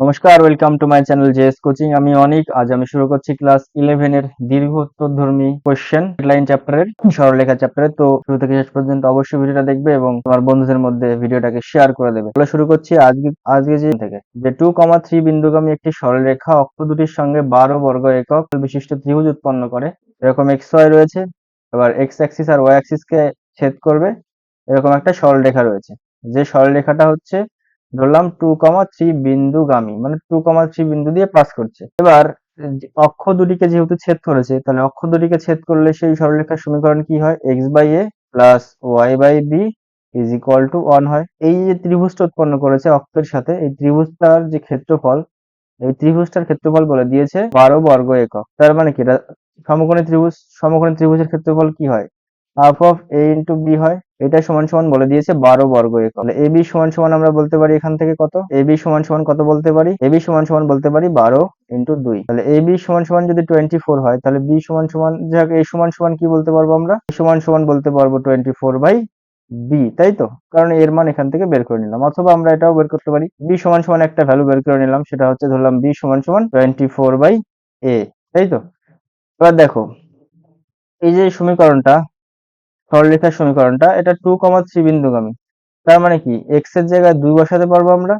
নমস্কার welcome to my channel JS coaching আমি অনিক, আজ আমি শুরু করছি ক্লাস ইলেভেন এর দীর্ঘ উত্তরধর্মী কোশ্চেন লাইন চ্যাপ্টারের সরলরেখা চ্যাপ্টারের তো শুরু থেকে শেষ পর্যন্ত অবশ্যই ভিডিওটা দেখবে এবং তোমার বন্ধুদের মধ্যে ভিডিওটাকে শেয়ার করে দেবে। তাহলে শুরু করছি আজকে আজকে যে থেকে। যে টু কমা থ্রি বিন্দুগামী একটি সরলরেখা, অক্ষ দুটির সঙ্গে বারো বর্গ একক বিশিষ্ট ত্রিভুজ উৎপন্ন করে। এরকম এক্স ওয়াই রয়েছে, এবার এক্স অ্যাক্সিস আর ওয়াই অ্যাক্সিস কে ছেদ করবে। এরকম একটা সরলরেখা রয়েছে। যে সরলরেখাটা হচ্ছে ধরলাম টু কমা থ্রি বিন্দুগামী মানে টু কমা থ্রি বিন্দু দিয়ে পাস করছে। এবার অক্ষ দুটিকে যেহেতু ছেদ করেছে, তাহলে অক্ষ দুটিকে ছেদ করলে সেই সরলরেখার সমীকরণ কি হয়? X by A plus Y by B is equal to one হয়। এই যে ত্রিভুজটা উৎপন্ন করেছে অক্ষের সাথে, এই ত্রিভুজটার যে ক্ষেত্রফল, এই ত্রিভুজটার ক্ষেত্রফল বলে দিয়েছে বারো বর্গ একক। তার মানে কি? সমকোণী ত্রিভুজ, সমকোণী ত্রিভুজের ক্ষেত্রফল কি হয়? Half of A into B হয়, এটা সমান সমান বলে দিয়েছে বারো বর্গ একক এ বি সমান সমান আমরা বলতে পারি এখান থেকে কত? এ বি সমান সমান কত বলতে পারি? এ বি সমান সমান বলতে পারি বারো ইন্টু দুই। তাহলে এ বি সমান সমান যদি টোয়েন্টি ফোর হয়, তাহলে বি সমান সমান, যাক, এ সমান সমান কি বলতে পারব আমরা? সমান সমান বলতে পারব টোয়েন্টি ফোর বাই বি তাই তো? কারণ এর মান এখান থেকে বের করে নিলাম, অথবা আমরা এটাও বের করতে পারি। বি সমান সমান একটা ভ্যালু বের করে নিলাম, সেটা হচ্ছে ধরলাম বি সমান সমান টোয়েন্টি ফোর বাই এ তাই তো? এবার দেখো, এই যে সমীকরণটা সরলরেখার সমীকরণটা, এটা টু কমা থ্রি বিন্দুগামী। তার মানে কি? এক্সের জায়গায় দুই বসাতে পারব আমরা,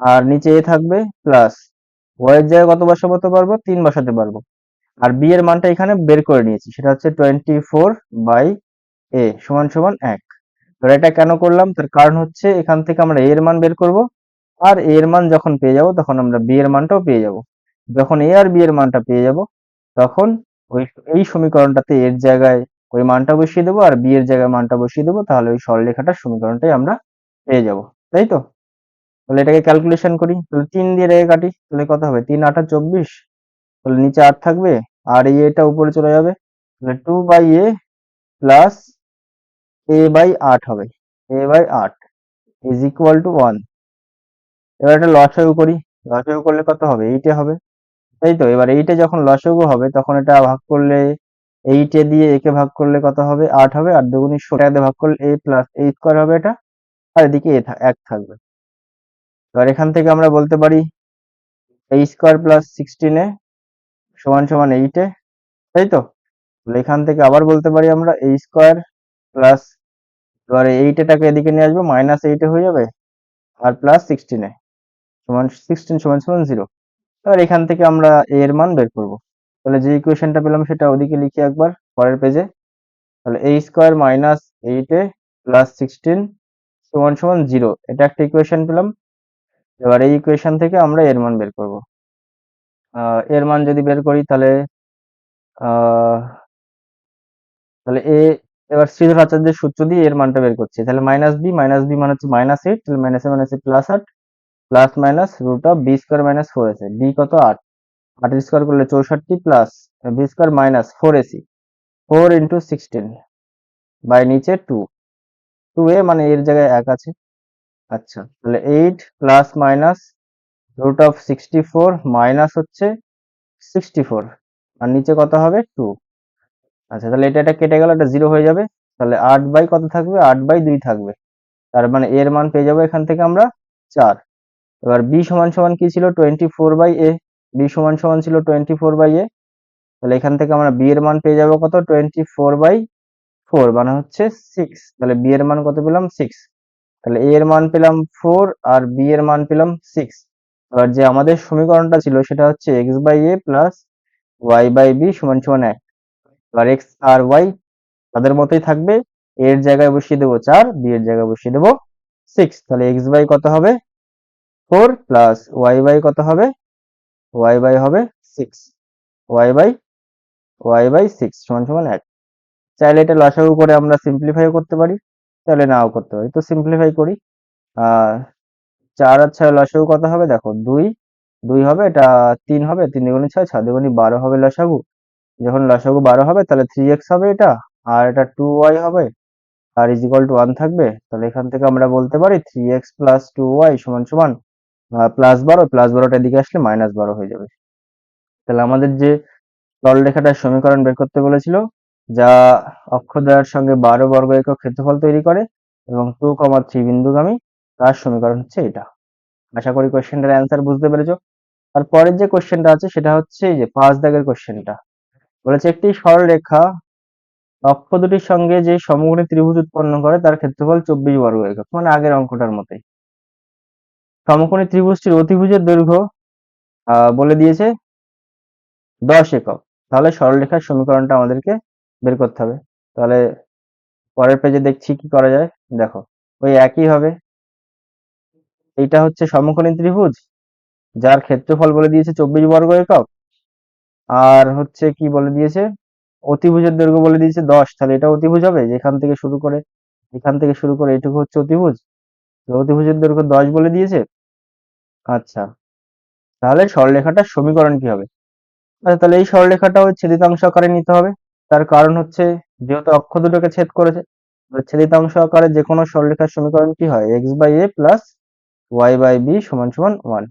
আর নিচে এ থাকবে প্লাস ওয়াই এর জায়গায় কত বসাতে পারব? তিন বসাতে পারব। আর বি এর মানটা এখানে বের করে নিয়েছি, সেটা হচ্ছে টোয়েন্টি ফোর বাই এ সমান সমান এক। এবার এটা কেন করলাম? তার কারণ হচ্ছে এখান থেকে আমরা এ এর মান বের করব, আর এর মান যখন পেয়ে যাব, তখন আমরা বি এর মানটাও পেয়ে যাব। যখন এ আর বি এর মানটা পেয়ে যাব, তখন ওই, এই সমীকরণটাতে এর জায়গায় ওই মানটা বসিয়ে দেবো আর বি এর জায়গায় মানটা বসিয়ে দেবো, তাহলে ওই সরলরেখাটার সমীকরণটাই আমরা পেয়ে যাব। তাই তো? তাহলে এটাকে ক্যালকুলেশন করি, তাহলে তিন দিয়ে রেখে কাটি, তাহলে কত হবে? তিন আটা চব্বিশ, তাহলে নিচে আট থাকবে, আর এই এটা উপরে চলে যাবে, তাহলে two by A plus A by আট হবে এ বাই আট ইজ ইকুয়াল টু ওয়ান এবার এটা লসাগু করি, লসাগু করলে কত হবে? এইটে হবে। তাই তো? এবার এইটে যখন লসাগু হবে, তখন এটা ভাগ করলে এইটে দিয়ে একে ভাগ করলে কত হবে? আট হবে। আর দুগুণি ষোলো ভাগ করলে এ প্লাস এ স্কোয়ার হবে এটা। আর এদিকে এ এক থাকবে। এবার এখান থেকে আমরা বলতে পারি A square plus sixteen A সমান সমান এইটে তাই তো? এখান থেকে আবার বলতে পারি আমরা এ স্কোয়ার প্লাস এবারে এইটেটাকে এদিকে নিয়ে আসব মাইনাস এইটে হয়ে যাবে। আর প্লাস সিক্সটিনে সমান সিক্সটিন সমান সমান জিরো এবার এখান থেকে আমরা এ এর মান বের করব। তাহলে যে ইকুয়েশনটা পেলাম সেটা ওদিকে লিখি একবার, পরের পেজে তাহলে A square minus eight A plus sixteen সমান সমান জিরো এটা একটা ইকুয়েশন পেলাম। এবার এই ইকুয়েশন থেকে আমরা এর মান বের করব। এর মান যদি বের করি তাহলে তাহলে এ এবার শ্রীধর আচার্যের সূত্র দিয়ে এর মানটা বের করছি। তাহলে মাইনাস বি মাইনাস বি মানে হচ্ছে মাইনাস এইট তাহলে মাইনাস মাইনাস প্লাস আট plus minus root of B square minus four AC B কত আট? আট স্কোয়ার করলে চৌষট্টি plus B square minus four AC four into sixteen by নিচে টু টু এ মানে এর জায়গায় এক আছে। আচ্ছা তাহলে eight plus minus root of sixty four minus হচ্ছে সিক্সটি ফোর আর নিচে কত হবে টু আচ্ছা তাহলে এটা এটা কেটে গেল, এটা জিরো হয়ে যাবে। তাহলে আট বাই কত থাকবে? আট বাই দুই থাকবে। তার মানে এর মান পেয়ে যাব এখান থেকে আমরা চার। এবার বি সমান সমান কি ছিল? Twenty four by A B সমান সমান ছিল টোয়েন্টি ফোর বাই এ তাহলে এখান থেকে আমরা বি এর মান পেয়ে যাব কত? টোয়েন্টি ফোর বাই ফোর মানে হচ্ছে সিক্স তাহলে বি এর মান কত পেলাম? সিক্স তাহলে এ এর মান পেলাম ফোর আর বি এর মান পেলাম সিক্স এবার যে আমাদের সমীকরণটা ছিল সেটা হচ্ছে X by A plus Y by B সমান সমান এক, এবার এক্স আর ওয়াই তাদের মতোই থাকবে এর জায়গায় বসিয়ে দেবো চার বি এর জায়গায় বসিয়ে দেবো সিক্স তাহলে এক্স বাই কত হবে? ফোর প্লাস ওয়াই বাই কত হবে? ওয়াই বাই হবে six Y by Y by six সমান সমান এক। চাইলে এটা লসাগু করে আমরা সিম্পলিফাই করতে পারি তাহলে নাও করতে পারি। তো সিম্পলিফাই করি। চার আর ছয় লসাগু কত হবে? দেখো, দুই দুই হবে, এটা তিন হবে, তিন দুগুণি ছয় ছয় দুগুণি বারো হবে লসাগু। যখন লসাগু বারো হবে, তাহলে থ্রি এক্স হবে এটা, আর এটা টু ওয়াই হবে, আর ইজ ইকুয়াল টু ওয়ান থাকবে, তাহলে এখান থেকে আমরা বলতে পারি three X plus two Y সমান সমান প্লাস বারো প্লাস বারোটা দিকে আসলে মাইনাস বারো হয়ে যাবে। তাহলে আমাদের যে সরলরেখাটার সমীকরণ বের করতে বলেছিল, যা অক্ষদ্বয়ের সঙ্গে বারো বর্গ একক ক্ষেত্রফল তৈরি করে এবং টু কমা থ্রি বিন্দুগামী, তার সমীকরণ হচ্ছে এটা। আশা করি কোয়েশ্চেনটার অ্যান্সার বুঝতে পেরেছ। আর পরের যে কোয়েশ্চেনটা আছে, সেটা হচ্ছে যে পাঁচ দাগের কোয়েশ্চেনটা বলেছে, একটি সরলরেখা অক্ষ দুটির সঙ্গে যে সমকোণী ত্রিভুজ উৎপন্ন করে, তার ক্ষেত্রফল চব্বিশ বর্গ একক মানে আগের অঙ্কটার মতোই। সমকোণী ত্রিভুজটির অতিভুজের দৈর্ঘ্য বলে দিয়েছে দশ একক। তাহলে সরলরেখার সমীকরণটা আমাদেরকে বের করতে হবে। তাহলে পরের পেজে দেখছি কি করা যায়। দেখো, ওই একই হবে। এইটা হচ্ছে সমকোণী ত্রিভুজ, যার ক্ষেত্রফল বলে দিয়েছে চব্বিশ বর্গ একক। আর হচ্ছে কি বলে দিয়েছে? অতিভুজের দৈর্ঘ্য বলে দিয়েছে দশ। তাহলে এটা অতিভুজ হবে? যেখান থেকে শুরু করে, এখান থেকে শুরু করে এটুকু হচ্ছে অতিভুজ। অতিভুজের দৈর্ঘ্য দশ বলে দিয়েছে। আচ্ছা। তাহলে সরলরেখাটার সমীকরণ কি হবে? আচ্ছা তাহলে এই সরলরেখাটা ওই ছেদিতাংশ আকারে নিতে হবে। তার কারণ হচ্ছে, যেহেতু অক্ষ দুটোকে ছেদ করেছে ছেদিতাংশ আকারে যে কোনো সরলরেখার সমীকরণ কি হয়? সমান সমান ওয়ান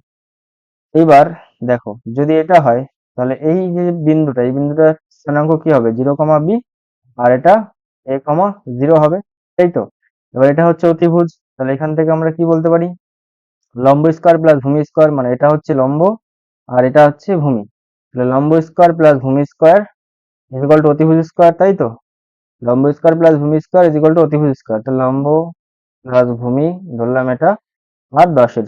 এইবার দেখো, যদি এটা হয়, তাহলে এই যে বিন্দুটা, এই বিন্দুটা স্থানাঙ্ক কি হবে? জিরো কমা বি আর এটা কমা জিরো হবে। তাই তো। এবার এটা হচ্ছে অতিভুজ। তাহলে এখান থেকে আমরা কি বলতে পারি? লম্ব স্কোয়ার প্লাস ভূমি স্কোয়ার মানে এটা হচ্ছে লম্ব আর এটা হচ্ছে ভূমি। লম্ব স্কোয়ার প্লাস ভূমি স্কোয়ার ইজিকাল টু অতিভুজ স্কোয়ার, তাই তো? লম্ব স্কোয়ার প্লাস ভূমি স্কোয়ার ইজিকাল টু অতিভুজ স্কোয়ার। তাহলে লম্ব প্লাস ভূমি ধরলাম এটা আর দশের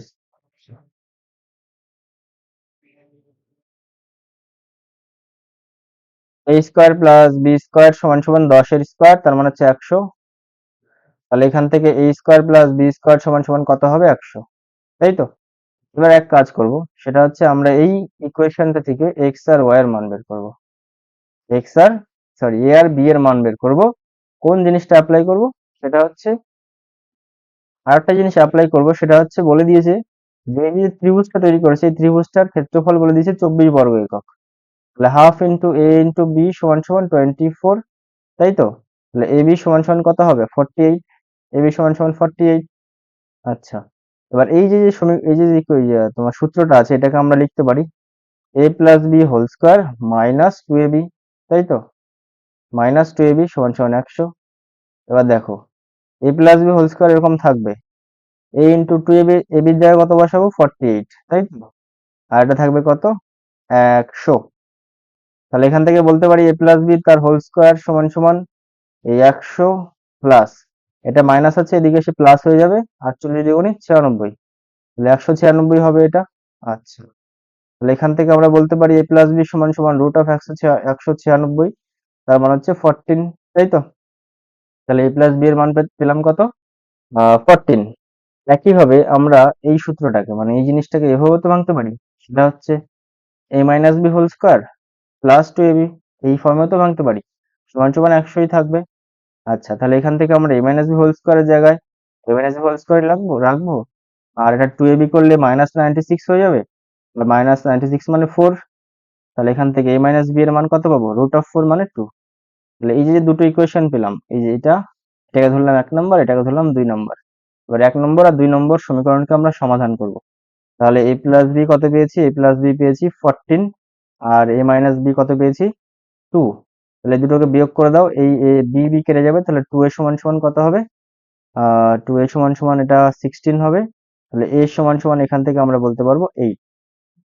A square plus B square সমান সমান দশের স্কোয়ার, তার মানে হচ্ছে একশো। তাহলে এখান থেকে A square plus B square সমান সমান কত হবে? একশো। তাই তো এবার এক কাজ করব, সেটা হচ্ছে আমরা এই ইকুয়েশনটা থেকে এক্স আর ওয়াই এর মান বের করব। এক্স আর সরি এ আর বি এর মান বের করব। কোন জিনিসটা অ্যাপ্লাই করব? সেটা হচ্ছে, আরেকটা জিনিস অ্যাপ্লাই করব, সেটা হচ্ছে বলে দিয়েছে, যে যে ত্রিভুজটা তৈরি করেছে, এই ত্রিভুজটার ক্ষেত্রফল বলে দিয়েছে চব্বিশ বর্গ একক। তাহলে half into A into B সমান সমান টোয়েন্টি ফোর তাই তো তাহলে এ বি সমান সমান কত হবে? ফর্টি এইট এ বি সমান সমান ফর্টি এইট আচ্ছা। এবার এই যে এই যে তোমার সূত্রটা আছে, এটাকে আমরা লিখতে পারি A plus B whole square minus two A B তাই তো? মাইনাস টু এ বি সমান সমান একশো। এবার দেখো A plus B whole square এরকম থাকবে। A into two A B A বির জায়গায় কত বসাবো? ফর্টি এইট তাই তো? আর এটা থাকবে কত? একশো। তাহলে এখান থেকে বলতে পারি এ প্লাস বি তার হোল স্কোয়ার সমান সমান এই একশো প্লাস এটা মাইনাস আছে, এদিকে এসে প্লাস হয়ে যাবে, আটচল্লিশ দ্বিগুণে ছিয়ানব্বই। তাহলে একশো ছিয়ানব্বই হবে এটা। আচ্ছা। তাহলে এখান থেকে আমরা বলতে পারি এ প্লাস বি সমান সমান রুট অফ একশো একশো ছিয়ানব্বই, তার মানে হচ্ছে ফোরটিন তাই তো? তাহলে এ প্লাস বি এর মান পেলাম কত? ফোরটিন একইভাবে আমরা এই সূত্রটাকে মানে এই জিনিসটাকে এভাবে তো ভাঙতে পারি, সেটা হচ্ছে a minus b whole square plus two a b এই ফর্মেও তো ভাঙতে পারি। সমান সমান একশোই থাকবে। আচ্ছা তাহলে এখান থেকে আমরা এ মাইনাস বি হোল স্কোয়ারের জায়গায় a minus b whole square রাখব রাখব? আর এটা টু এ বি করলে মাইনাস নাইনটি সিক্স হয়ে যাবে? মাইনাস নাইনটি সিক্স মানে ফোর তাহলে এখান থেকে এ মাইনাস বি এর মান কত পাবো? রুট অফ ফোর মানে টু তাহলে এই যে দুটো ইকুয়েশন পেলাম, এই যে এটা, এটাকে ধরলাম এক নম্বর এটাকে ধরলাম দুই নম্বর এবার এক নম্বর আর দুই নম্বর সমীকরণকে আমরা সমাধান করব। তাহলে এ প্লাস বি কত পেয়েছি? এ প্লাস বি পেয়েছি ফোরটিন আর এ মাইনাস বি কত পেয়েছি? টু তাহলে দুটোকে বিয়োগ করে দাও, এই বি বি কেটে যাবে, তাহলে টু এর সমান সমান কত হবে? টু এর সমান সমান এটা সিক্সটিন হবে, তাহলে এ সমান সমান এখান থেকে আমরা বলতে পারব এইট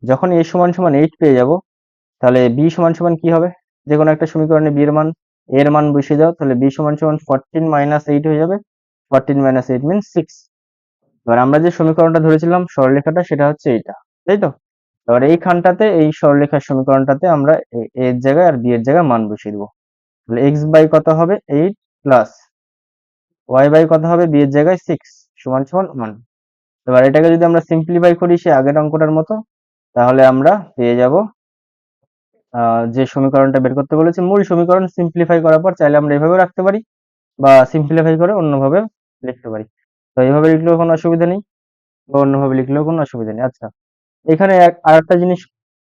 যখন এ সমান সমান এইট পেয়ে যাব, তাহলে বি সমান সমান কি হবে? যে কোনো একটা সমীকরণে বি এর মান এর মান বসিয়ে দাও, তাহলে বি সমান সমান ফোরটিন মাইনাস এইট হয়ে যাবে fourteen minus eight mean six এবার আমরা যে সমীকরণটা ধরেছিলাম সরলরেখাটা, সেটা হচ্ছে এইটা, তাই তো? এবার এই খানটাতে, এই সরলরেখার সমীকরণটাতে আমরা এর জায়গায় আর বি এর জায়গায় মান বসিয়ে দেবো। তাহলে এক্স বাই কত হবে? এইট প্লাস ওয়াই বাই কত হবে? বি এর জায়গায় সিক্স সমান সমান ওয়ান এবার এটাকে যদি আমরা সিম্পলিফাই করি সে আগের অঙ্কটার মতো, তাহলে আমরা পেয়ে যাব যে সমীকরণটা বের করতে বলেছে। মূল সমীকরণ সিম্পলিফাই করার পর চাইলে আমরা এভাবে রাখতে পারি বা সিম্পলিফাই করে অন্যভাবে লিখতে পারি। তো এইভাবে লিখলেও কোনো অসুবিধা নেই বা অন্যভাবে লিখলেও কোনো অসুবিধা নেই। আচ্ছা এখানে এক- আরেকটা জিনিস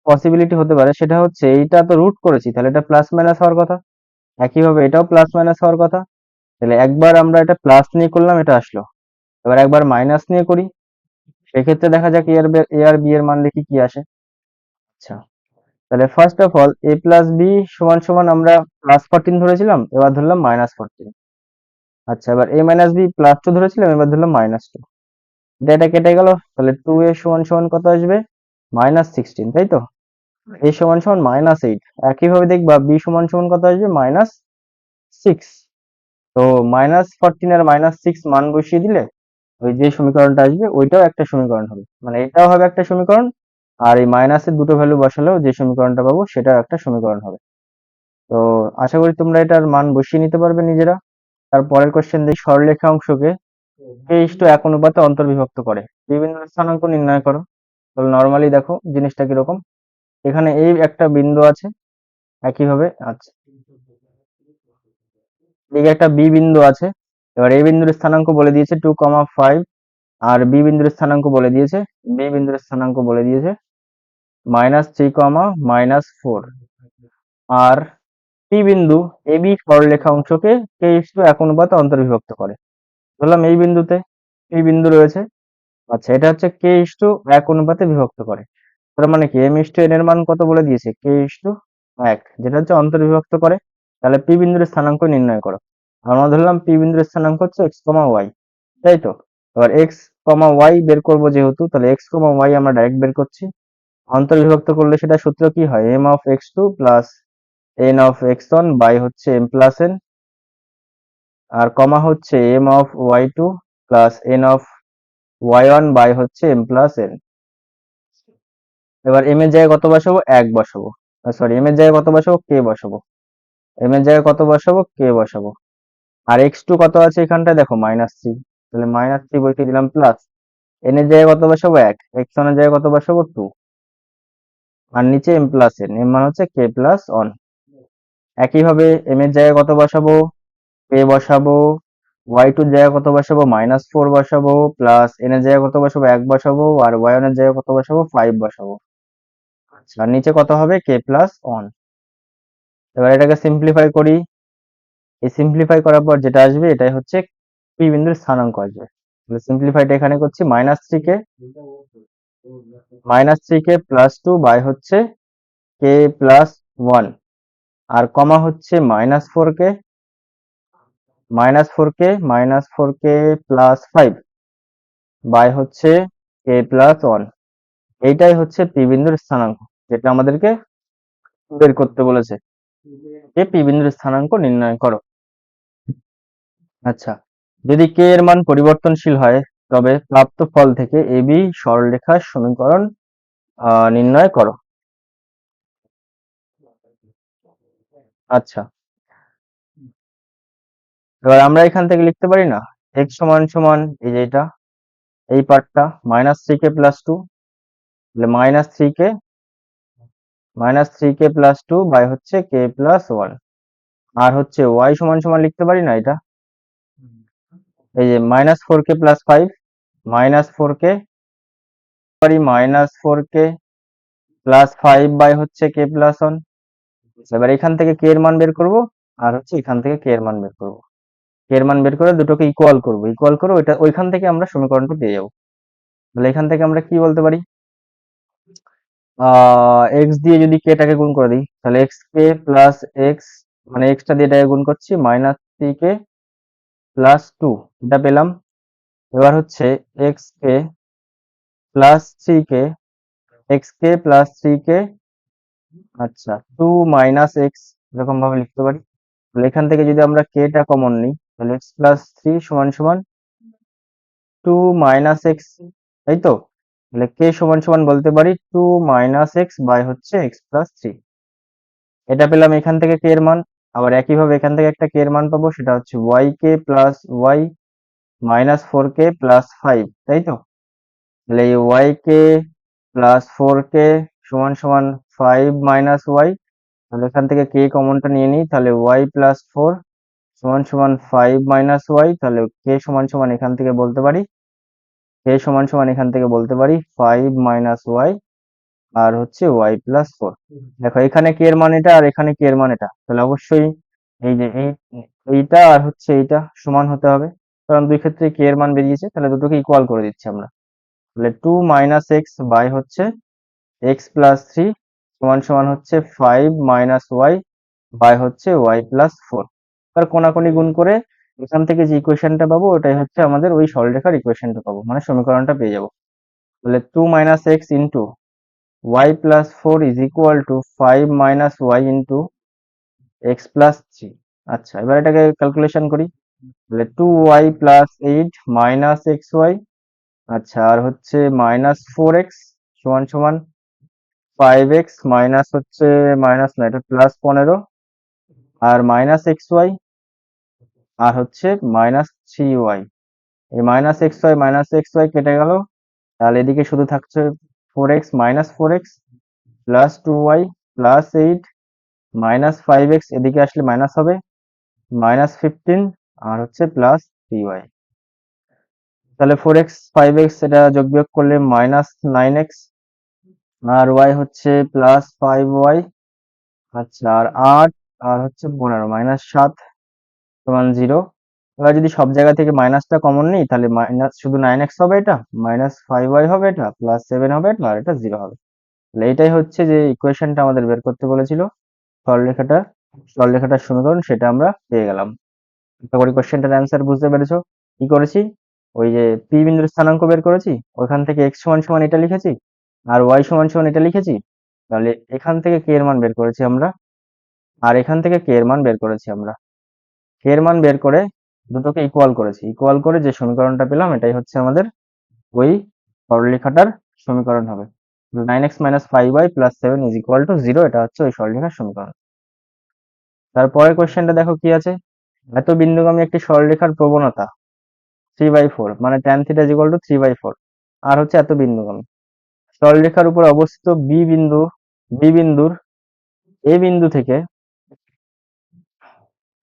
পসিবিলিটি হতে পারে, সেটা হচ্ছে এইটা তো রুট করেছি, তাহলে এটা প্লাস মাইনাস হওয়ার কথা। একইভাবে এটাও প্লাস মাইনাস হওয়ার কথা। তাহলে একবার আমরা এটা প্লাস নিয়ে করলাম, এটা আসলো। এবার একবার মাইনাস নিয়ে করি। সেক্ষেত্রে দেখা যাক এ আর এ আর বি এর মান দেখি কি আসে। আচ্ছা। তাহলে first of all a plus b সমান সমান আমরা প্লাস ফোরটিন ধরেছিলাম, এবার ধরলাম মাইনাস ফোরটিন আচ্ছা এবার a minus b plus two ধরেছিলাম, এবার ধরলাম মাইনাস টু এটা কেটে গেল তাহলে টু এ সমান সমান কত আসবে? মাইনাস সিক্সটিন তাই তো? এ সমান সমান মাইনাস এইট একইভাবে দেখবা বি সমান সমান কত আসবে? মাইনাস সিক্স তো মাইনাস ফোরটিন আর মাইনাস সিক্স মান বসিয়ে দিলে ওই যে সমীকরণটা আসবে ওইটাও একটা সমীকরণ হবে। মানে এটাও হবে একটা সমীকরণ আর এই মাইনাসের দুটো ভ্যালু বসালেও যে সমীকরণটা পাবো সেটাও একটা সমীকরণ হবে। তো আশা করি তোমরা এটার মান বসিয়ে নিতে পারবে নিজেরা। তার পরের কোশ্চেন দেখি সরলরেখা অংশকে ইস্টু এক অনুপাতে অন্তর্বিভক্ত করে। বিভিন্ন স্থানাঙ্ক নির্ণয় করো। তাহলে নর্মালি দেখো জিনিসটা কীরকম। এখানে এই একটা বিন্দু আছে, একইভাবে আচ্ছা এদিকে একটা বি বিন্দু আছে। এবার এই বিন্দুর স্থানাঙ্ক বলে দিয়েছে টু কমা ফাইভ আর বি বিন্দুর স্থানাঙ্ক বলে দিয়েছে বি বিন্দুর স্থানাঙ্ক বলে দিয়েছে minus three comma minus four আর পি বিন্দু এ বি সরলরেখা অংশকে কে ইস্টু এক অনুপাতে অন্তর্বিভক্ত করে। ধরলাম এই বিন্দুতে পি বিন্দু রয়েছে। আচ্ছা এটা হচ্ছে কে ইস্টু এক অনুপাতে বিভক্ত করে। তার মানে কি? এম ইস্টু এন এর মান কত বলে দিয়েছে? কে ইস্টু এক, যেটা হচ্ছে অন্তর্বিভক্ত করে। তাহলে পি বিন্দুর স্থানাঙ্ক নির্ণয় করো। আমরা ধরলাম পি বিন্দুর স্থানাঙ্ক হচ্ছে এক্স কমা ওয়াই তাই তো? এবার এক্স কমা ওয়াই বের করব যেহেতু, তাহলে এক্স কমা ওয়াই আমরা ডাইরেক্ট বের করছি। অন্তর্বিভক্ত করলে সেটা সূত্র কি হয়? M of x two plus n of x one by হচ্ছে এম প্লাস এন আর কমা হচ্ছে m of y two plus n of y one by হচ্ছে এম প্লাস এন এবার এম এর জায়গায় কত বসাবো? এক বসাবো। সরি এম এর জায়গায় কত বসাবো? কে বসাবো। এম এর জায়গায় কত বসাবো? কে বসাবো। আর এক্স টু কত আছে এখানটায়? দেখো মাইনাস থ্রি তাহলে মাইনাস থ্রি বসিয়ে দিলাম প্লাস এন এর জায়গায় কত বসাবো? এক। এক্স ওয়ানের জায়গায় কত বসাবো? টু আর নিচে এম প্লাস এন এম মানে হচ্ছে কে প্লাস অন একইভাবে এম এর জায়গায় কত বসাবো? কে বসাবো ওয়াই টুর জায়গায় কত বসাবো? মাইনাস ফোর বসাবো প্লাস এন এর জায়গায় কত বসাবো? এক বসাবো আর ওয়াই ওয়ানের জায়গায় কত বসাবো? ফাইভ বসাবো। আচ্ছা। আর নিচে কত হবে? কে প্লাস অন এবার এটাকে সিম্পলিফাই করি। এই সিম্পলিফাই করার পর যেটা আসবে এটাই হচ্ছে পি বিন্দুর স্থানাঙ্ক আসবে। তাহলে সিম্পলিফাইটা এখানে করছি minus three k minus three k plus two by হচ্ছে কে প্লাস ওয়ান আর কমা হচ্ছে minus four k minus four k minus four k plus five by হচ্ছে কে প্লাস ওয়ান। এইটাই হচ্ছে পি বিন্দুর স্থানাঙ্ক, যেটা আমাদেরকে বের করতে বলেছে। যে পি বিন্দুর স্থানাঙ্ক নির্ণয় করো। আচ্ছা যদি কে এর মান পরিবর্তনশীল হয়, তবে প্রাপ্ত ফল থেকে এবি সরলরেখার সমীকরণ নির্ণয় করো। আচ্ছা এবার আমরা এখান থেকে লিখতে পারি না এক্স সমান সমান এই যে এটা, এই পার্টটা minus three k plus two minus three k minus three k plus two by হচ্ছে কে প্লাস ওয়ান আর হচ্ছে ওয়াই সমান সমান লিখতে পারি না এটা, এই যে minus four k plus five minus four k পারি minus four k plus five by হচ্ছে কে প্লাস ওয়ান এবার এখান থেকে কে এর মান বের করব, আর হচ্ছে এখান থেকে কে এর মান বের করব। এর মান বের করে দুটোকে ইকুয়াল করব। ইকুয়াল করে ওইটা, ওইখান থেকে আমরা সমীকরণটা পেয়ে যাব। তাহলে এখান থেকে আমরা কি বলতে পারি? এক্স দিয়ে যদি কে টাকে গুণ করে দিই, তাহলে এক্স কে প্লাস এক্স মানে এক্সটা দিয়ে এটাকে গুণ করছি minus three k plus two এটা পেলাম। এবার হচ্ছে x k plus three k x k plus three k আচ্ছা টু মাইনাস এক্স এরকম ভাবে লিখতে পারি। এখান থেকে যদি আমরা কে টা কমন নিই তাহলে এক্স প্লাস থ্রি সমান সমান টু মাইনাস এক্স তাই তো তাহলে কে সমান সমান বলতে পারি টু মাইনাস এক্স বাই হচ্ছে এক্স প্লাস থ্রি এটা পেলাম এখান থেকে কে এর মান, আবার একইভাবে এখান থেকে একটা কে এর মান পাবো, সেটা হচ্ছে y k plus y minus four k plus five তাই তো তাহলে এই y k plus four k সমান সমান ফাইভ মাইনাস ওয়াই তাহলে এখান থেকে কে কমনটা নিয়ে নিই, তাহলে ওয়াই প্লাস ফোর সমান সমান ফাইভ মাইনাস ওয়াই তাহলে কে সমান সমান এখান থেকে বলতে পারি কে সমান সমান এখান থেকে বলতে পারি ফাইভ মাইনাস ওয়াই আর হচ্ছে ওয়াই প্লাস ফোর দেখো, এখানে কে এর মান এটা আর এখানে কে এর মান এটা তাহলে অবশ্যই এই যে এই, এইটা আর হচ্ছে এইটা সমান হতে হবে। কারণ দুই ক্ষেত্রে কে এর মান বেরিয়েছে, তাহলে দুটোকে ইকুয়াল করে দিচ্ছি আমরা। তাহলে টু মাইনাস এক্স বাই হচ্ছে এক্স প্লাস থ্রি সমান সমান হচ্ছে ফাইভ মাইনাস ওয়াই বাই হচ্ছে ওয়াই প্লাস ফোর তার কোনাকুনি গুণ করে এখান থেকে যে ইকুয়েশনটা পাবো, ওটাই হচ্ছে আমাদের ওই সরলরেখার ইকুয়েশনটা পাবো। মানে সমীকরণটা পেয়ে যাব। তাহলে two minus x into y plus four is equal to five minus y into x plus three আচ্ছা এবার এটাকে ক্যালকুলেশন করি। তাহলে two y plus eight minus x y আচ্ছা আর হচ্ছে মাইনাস ফোর এক্স সমান সমান ফাইভ এক্স মাইনাস হচ্ছে মাইনাস না এটা প্লাস পনেরো। আর মাইনাস এক্স ওয়াই আর হচ্ছে মাইনাস থ্রি ওয়াই এই minus x y minus x y কেটে গেল, তাহলে এদিকে শুধু থাকছে four x minus four x plus two y plus eight minus five x এদিকে আসলে মাইনাস হবে মাইনাস ফিফটিন আর হচ্ছে প্লাস থ্রি ওয়াই তাহলে ফোর এক্স ফাইভ এক্স এটা যোগ বিয়োগ করলে মাইনাস নাইন এক্স আর ওয়াই হচ্ছে প্লাস ফাইভ ওয়াই আচ্ছা আর আট আর হচ্ছে পনেরো মাইনাস সাত সমান জিরো এবার যদি সব জায়গা থেকে মাইনাসটা কমন নেই, তাহলে মাইনাস শুধু নাইন এক্স হবে এটা মাইনাস ফাইভ ওয়াই হবে এটা প্লাস সেভেন হবে এটা, আর এটা জিরো হবে। তাহলে এটাই হচ্ছে যে ইকুয়েশনটা আমাদের বের করতে বলেছিল। সরলরেখাটা সরলরেখাটার সমীকরণ, সেটা আমরা পেয়ে গেলাম। আশা করি কোশ্চেনটার অ্যান্সার বুঝতে পেরেছ। কি করেছি? ওই যে পি বিন্দুর স্থানাঙ্ক বের করেছি, ওইখান থেকে এক্স সমান সমান এটা লিখেছি, আর ওয়াই সমান সমান এটা লিখেছি। তাহলে এখান থেকে কে এর মান বের করেছি আমরা। আর এখান থেকে কে এর মান বের করেছি আমরা। কে এর মান বের করে দুটোকে ইকুয়াল করেছি। ইকুয়াল করে যে সমীকরণটা পেলাম, এটাই হচ্ছে আমাদের ওই সরলরেখাটার সমীকরণ হবে। Nine x minus five y plus seven is equal to zero এটা হচ্ছে ওই সরলরেখার সমীকরণ। তারপরের কোশ্চেনটা দেখো কি আছে? এত বিন্দুগামী একটি সরলরেখার প্রবণতা থ্রি বাই ফোর মানে tan theta is equal to three by four আর হচ্ছে এত বিন্দুগামী। সরলরেখার উপর অবস্থিত বি বিন্দু বি বিন্দুর এ বিন্দু থেকে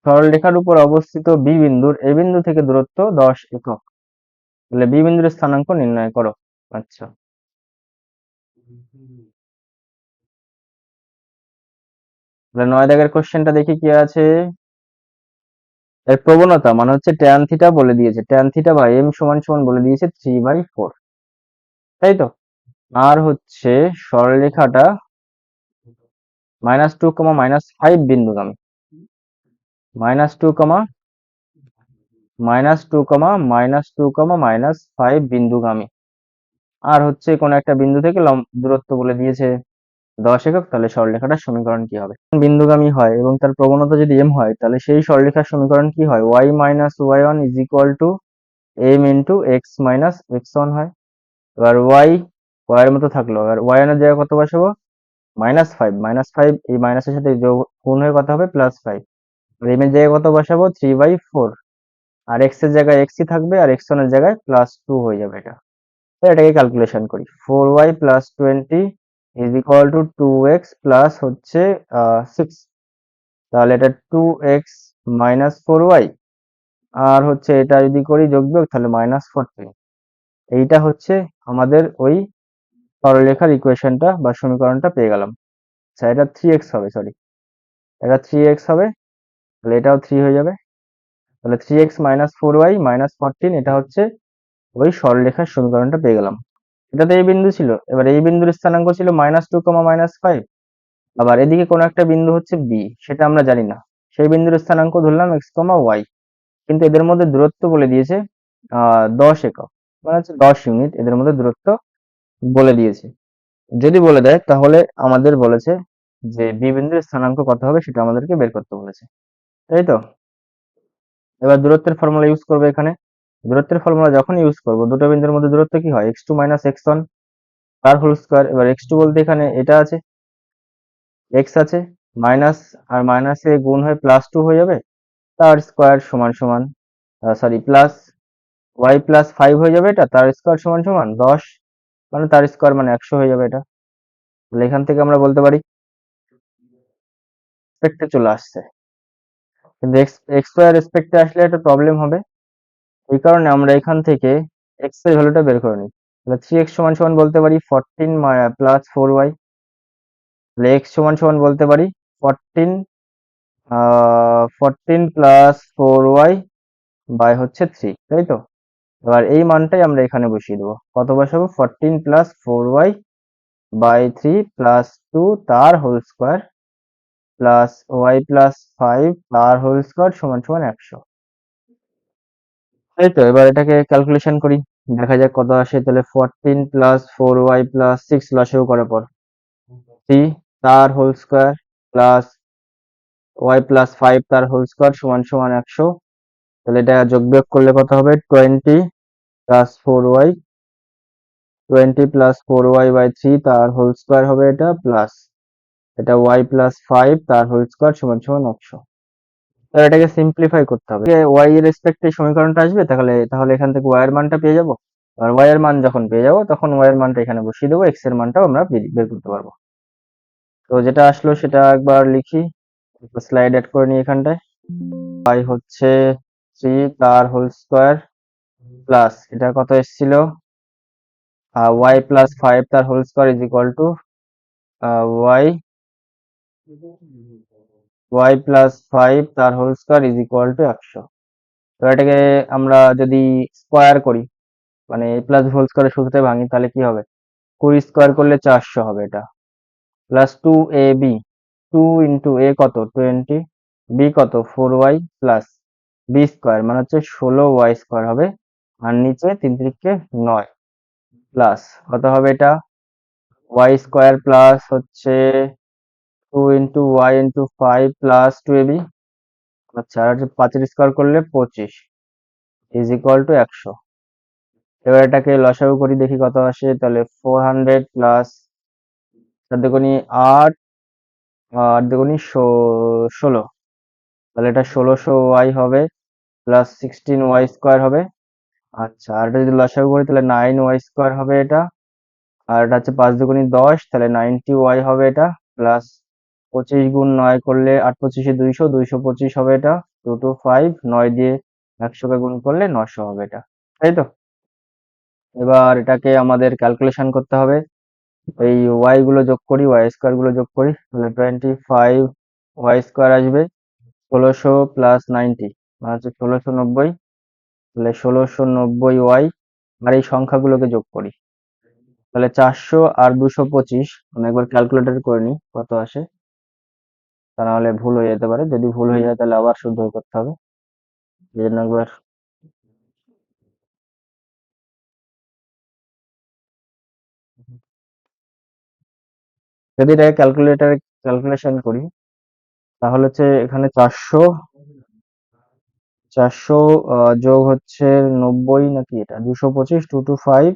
সরলরেখার উপর অবস্থিত বি বিন্দুর এ বিন্দু থেকে দূরত্ব দশ একক। তাহলে বি বিন্দুর স্থানাঙ্ক নির্ণয় করো। আচ্ছা। নয় দাগের কোশ্চেনটা দেখি কি আছে? এর প্রবণতা মানে হচ্ছে ট্যান থিটা বলে দিয়েছে। ট্যান থিটা বাই এম সমান সমান বলে দিয়েছে থ্রি বাই ফোর তাই তো? আর হচ্ছে সরলরেখাটা minus two comma minus five বিন্দু বিন্দুগামী। Minus two comma, minus two comma, minus two comma, minus five বিন্দুগামী। আর হচ্ছে কোন একটা বিন্দু থেকে দূরত্ব বলে দিয়েছে দশ একক, তাহলে সরলরেখাটার সমীকরণ কি হবে? বিন্দুগামী হয় এবং তার প্রবণতা যদি এম হয়, তাহলে সেই সরলরেখার সমীকরণ কি হয়? Y minus y one is equal to m into x minus x one হয়। এবার ওয়াই ওয়াই এর মতো থাকল। এবার ওয়াই এর জায়গায় কত বসাবো? মাইনাস ফাইভ মাইনাস ফাইভ এই মাইনাসের সাথে যোগ, গুণ হয়ে কত হবে? প্লাস ফাইভ এর জায়গায় কত বসাবো? থ্রি বাই ফোর আর এক্সের জায়গায় এক্সই থাকবে, আর এক্স ওয়ানের জায়গায় প্লাস টু হয়ে যাবে এটা। এটাকে ক্যালকুলেশন করি। Four y plus twenty is equal to two x plus হচ্ছে সিক্স তাহলে এটা two x minus four y আর হচ্ছে এটা যদি করি যোগ বিয়োগ, তাহলে মাইনাস ফোরটিন এইটা হচ্ছে আমাদের ওই সরলরেখার ইকুয়েশনটা বা সমীকরণটা পেয়ে গেলাম। আচ্ছা এটা থ্রি এক্স হবে সরি এটা থ্রি এক্স হবে তাহলে এটাও থ্রি হয়ে যাবে। তাহলে three x minus four y minus fourteen এটা হচ্ছে ওই সরলরেখার সমীকরণটা পেয়ে গেলাম। এটাতে এই বিন্দু ছিল, এবার এই বিন্দুর স্থানাঙ্ক ছিল minus two comma minus five আবার এদিকে কোনো একটা বিন্দু হচ্ছে বি সেটা আমরা জানি না। সেই বিন্দুর স্থানাঙ্ক ধরলাম এক্স কমা ওয়াই কিন্তু এদের মধ্যে দূরত্ব বলে দিয়েছে দশ একক। মানে হচ্ছে দশ ইউনিট এদের মধ্যে দূরত্ব বলে দিয়েছে। যদি বলে দেয়, তাহলে আমাদের বলেছে যে বি বিন্দুর স্থানাঙ্ক কত হবে, সেটা আমাদেরকে বের করতে বলেছে। তাই তো? এবার দূরত্বের ফর্মুলা ইউজ করবে এখানে। দূরত্বের ফর্মুলা যখন ইউজ করব, দুটো বিন্দুর মধ্যে দূরত্ব কি হয়? X two minus x one তার হোল স্কোয়ার এবার এক্স টু বলতে এখানে এটা আছে। এক্স আছে মাইনাস আর মাইনাসে গুণ হয়ে প্লাস টু হয়ে যাবে। তার স্কোয়ার সমান সমান sorry plus y plus five হয়ে যাবে এটা। তার স্কোয়ার সমান সমান দশ মানে তার স্কোয়ার মানে একশো হয়ে যাবে এটা। তাহলে এখান থেকে আমরা বলতে পারি চলে আসছে। কিন্তু এক্স ওয়াই রেসপেক্টে আসলে একটা প্রবলেম হবে। এই কারণে আমরা এখান থেকে এক্সের ভ্যালুটা বের করে নিই। তাহলে থ্রি এক্স সমান সমান বলতে পারি ফোরটিন প্লাস ফোর ওয়াই তাহলে এক্স সমান সমান বলতে পারি fourteen fourteen plus four y by হচ্ছে থ্রি তাই তো? এবার এই মানটাই আমরা এখানে বসিয়ে দেবো। কত বসাবো? Fourteen plus four y by three plus two তার whole square plus y plus five তার হোল স্কোয়ার সমান সমান একশো। তাই তো, এবার এটাকে ক্যালকুলেশন করি। দেখা যাক কত আসে, তাহলে fourteen plus four y plus six লসেও করার পর। থ্রি তার whole square plus y plus five তার হোল স্কোয়ার সমান সমান একশো। তাহলে এটা যোগ বিয়োগ করলে কত হবে? Twenty plus four y twenty plus four y by three তার হোল স্কোয়ার হবে এটা প্লাস এটা ওয়াই প্লাস ফাইভ তার হোল স্কোয়ার সমান সমান একশো তাহলে এটাকে সিম্পলিফাই করতে হবে। ওয়াই এর রেসপেক্টে সমীকরণটা আসবে, তাহলে তাহলে এখান থেকে ওয়াই এর মানটা পেয়ে যাব। আর ওয়াই এর মান যখন পেয়ে যাব, তখন ওয়াই এর মানটা এখানে বসিয়ে দেবো এক্সের মানটাও আমরা বের- করতে পারব। তো যেটা আসলো সেটা একবার লিখি স্লাইড অ্যাড করে নিই এখানটায়। ওয়াই হচ্ছে থ্রি তার হোল স্কোয়ার প্লাস এটা কত এসেছিল? ওয়াই প্লাস ফাইভ তার whole square is equal to y y plus five তার whole square is equal to একশো। তো এটাকে আমরা যদি স্কোয়ার করি মানে এ প্লাস হোল স্কোয়ারের সূত্রে ভাঙি, তাহলে কি হবে? কুড়ি স্কোয়ার করলে চারশো হবে এটা। Plus two a b two into a কত? টোয়েন্টি বি কত? Four y plus b square মানে হচ্ছে ষোলো ওয়াই স্কোয়ার হবে, আর নিচে তিন তিরিখকে নয়। প্লাস কত হবে এটা? ওয়াই স্কোয়ার প্লাস হচ্ছে two into y into five plus two a b আচ্ছা আর পাঁচের স্কোয়ার করলে পঁচিশ ইজ ইকুয়াল টু একশো। এবার এটাকে লসাগু করি, দেখি কত আসে, তাহলে ফোর হান্ড্রেড প্লাস চার দুগুনি আট আর দুগুনি ষোলো। তাহলে এটা ষোলোশো ওয়াই হবে প্লাস সিক্সটিন ওয়াই স্কোয়ার হবে। আচ্ছা আর এটা যদি লসাগু করি, তাহলে নাইন ওয়াই স্কোয়ার হবে এটা। আর এটা হচ্ছে পাঁচ দুগুনি দশ, তাহলে নাইনটি ওয়াই হবে এটা প্লাস পঁচিশ গুণ নয় করলে আট পঁচিশে দুইশো দুইশো পঁচিশ হবে এটা। টু টু ফাইভ, নয় দিয়ে একশোকে গুণ করলে নশো হবে এটা। তাই তো? এবার এটাকে আমাদের ক্যালকুলেশন করতে হবে। এই ওয়াই গুলো যোগ করি ওয়াই স্কোয়ারগুলো যোগ করি, তাহলে টোয়েন্টি ফাইভ ওয়াই স্কোয়ার আসবে ষোলোশো প্লাস নাইনটি মানে হচ্ছে ষোলোশো নব্বই। তাহলে ষোলোশো নব্বই ওয়াই আর এই সংখ্যাগুলোকে যোগ করি। তাহলে চারশো আর দুশো পঁচিশ, আমি একবার ক্যালকুলেটর করে নিই কত আসে। তা নাহলে ভুল হয়ে যেতে পারে। যদি ভুল হয়ে যায় তাহলে আবার শুদ্ধ করতে হবে। একবার যদি এটাকে ক্যালকুলেটারে ক্যালকুলেশন করি, তাহলে হচ্ছে এখানে চারশো চারশো যোগ হচ্ছে নব্বই নাকি এটা? দুশো পঁচিশ টু টু ফাইভ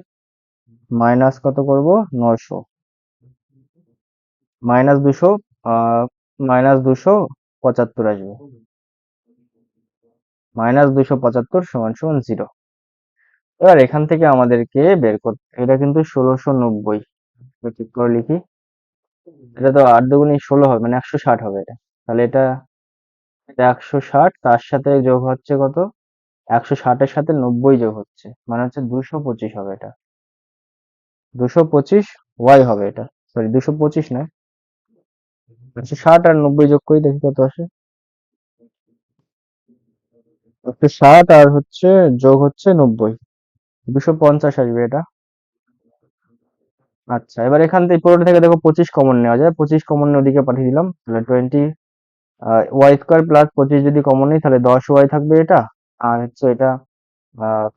মাইনাস কত করব? নয়শো। মাইনাস দুশো মাইনাস দুশো পঁচাত্তর আসবে। মাইনাস দুশো পঁচাত্তর সমান সমান জিরো। এবার এখান থেকে আমাদেরকে বের করতে এটা কিন্তু ষোলোশো নব্বই। ঠিক করে লিখি? এটা তো আট দুগুনি ষোলো হবে মানে একশো ষাট হবে এটা। তাহলে এটা এটা একশো ষাট, তার সাথে যোগ হচ্ছে কত? একশো ষাটের সাথে নব্বই যোগ হচ্ছে মানে হচ্ছে দুশো পঁচিশ হবে এটা। দুশো পঁচিশ ওয়াই হবে এটা। সরি, দুশো পঁচিশ নয় একশো ষাট আর নব্বই যোগ করি, দেখি কত আসে। ষাট আর হচ্ছে, যোগ হচ্ছে নব্বই। দুশো পঞ্চাশ আসবে এটা। আচ্ছা এবার এখান থেকে পুরোটা থেকে দেখো পঁচিশ কমন নেওয়া যায়। পঁচিশ কমন ওদিকে পাঠিয়ে দিলাম। তাহলে টোয়েন্টি ওয়াই স্কোয়ার প্লাস পঁচিশ যদি কমন নেই, তাহলে দশ ওয়াই থাকবে এটা। আর হচ্ছে এটা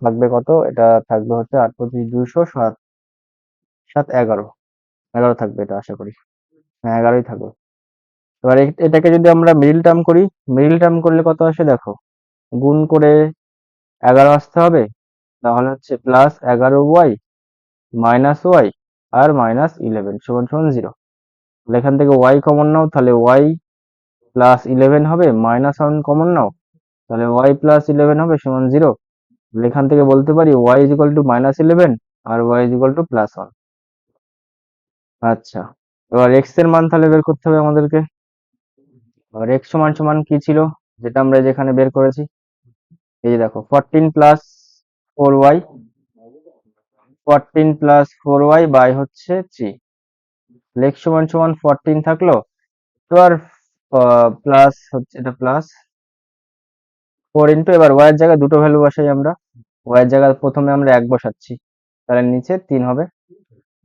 থাকবে কত? এটা থাকবে হচ্ছে আট পঁচিশ দুইশো সাত সাত এগারো। এগারো থাকবে এটা, আশা করি। হ্যাঁ এগারোই থাকবে। এবার এটাকে যদি আমরা মিডিল টার্ম করি মিডল টার্ম করলে কত আসে দেখো? গুণ করে এগারো আসতে হবে, তাহলে হচ্ছে প্লাস এগারো ওয়াই মাইনাস ওয়াই আর মাইনাস ইলেভেন সমান সমান জিরো তাহলে এখান থেকে ওয়াই কমন নাও, তাহলে ওয়াই প্লাস ইলেভেন হবে মাইনাস ওয়ান কমন নাও, তাহলে ওয়াই প্লাস ইলেভেন হবে সমান জিরো এখান থেকে বলতে পারি y is equal to minus eleven R y is equal to plus one আচ্ছা এবার এক্সের মান তাহলে বের করতে হবে আমাদেরকে। এক্স সমান সমান কি ছিল? যেটা আমরা যেখানে বের করেছি। এই যে দেখো fourteen plus four y fourteen plus four y by হচ্ছে থ্রি এক্স সমান সমান ফোরটিন থাকল। আর প্লাস হচ্ছে এটা প্লাস ফোর ইন্টু এবার ওয়াই এর জায়গায় দুটো ভ্যালু বসাই আমরা। ওয়াই এর জায়গায় প্রথমে আমরা এক বসাচ্ছি। তাহলে নিচে তিন হবে।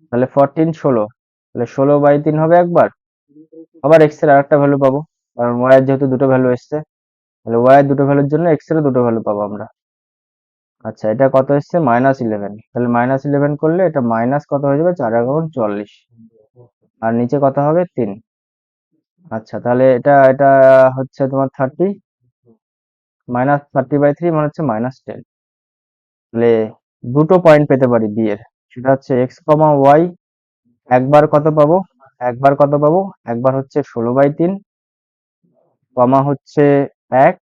তাহলে ফোরটিন ষোলো। তাহলে ষোলো বাই তিন হবে একবার। আবার এক্সের আরেকটা ভ্যালু পাবো। কারণ ওয়াই যেহেতু দুটো ভ্যালু এসছে, তাহলে ওয়াই দুটো ভ্যালুর জন্য এক্সের দুটো ভ্যালু পাবো আমরা। আচ্ছা এটা কত এসছে? মাইনাস ইলেভেন তাহলে মাইনাস ইলেভেন করলে এটা মাইনাস কত হয়ে যাবে? চার এগারো চল্লিশ। আর নিচে কত হবে? তিন। আচ্ছা তাহলে এটা এটা হচ্ছে তোমার thirty minus thirty by three মানে হচ্ছে মাইনাস টেন তাহলে দুটো পয়েন্ট পেতে পারি বি এর। সেটা হচ্ছে এক্স কমা ওয়াই একবার কত পাবো? একবার কত পাবো? একবার হচ্ছে ষোলো বাই তিন। কমা হচ্ছে এক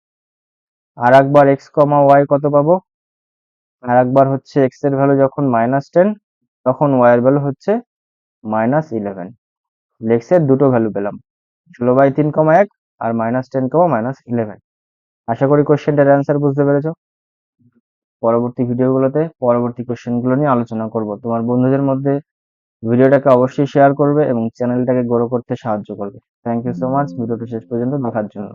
আর একবার এক্স কমা ওয়াই কত পাবো? আর একবার হচ্ছে এক্সের ভ্যালু যখন মাইনাস টেন তখন ওয়াই এর ভ্যালু হচ্ছে মাইনাস ইলেভেন এক্সের দুটো ভ্যালু পেলাম, ষোলো বাই তিন কমা এক আর minus ten comma minus eleven আশা করি কোশ্চেনটার অ্যান্সার বুঝতে পেরেছ। পরবর্তী ভিডিওগুলোতে পরবর্তী কোশ্চেনগুলো নিয়ে আলোচনা করব। তোমার বন্ধুদের মধ্যে ভিডিওটাকে অবশ্যই শেয়ার করবে এবং চ্যানেলটাকে গ্রো করতে সাহায্য করবে। থ্যাংক ইউ সো মাচ ভিডিওটি শেষ পর্যন্ত দেখার জন্য।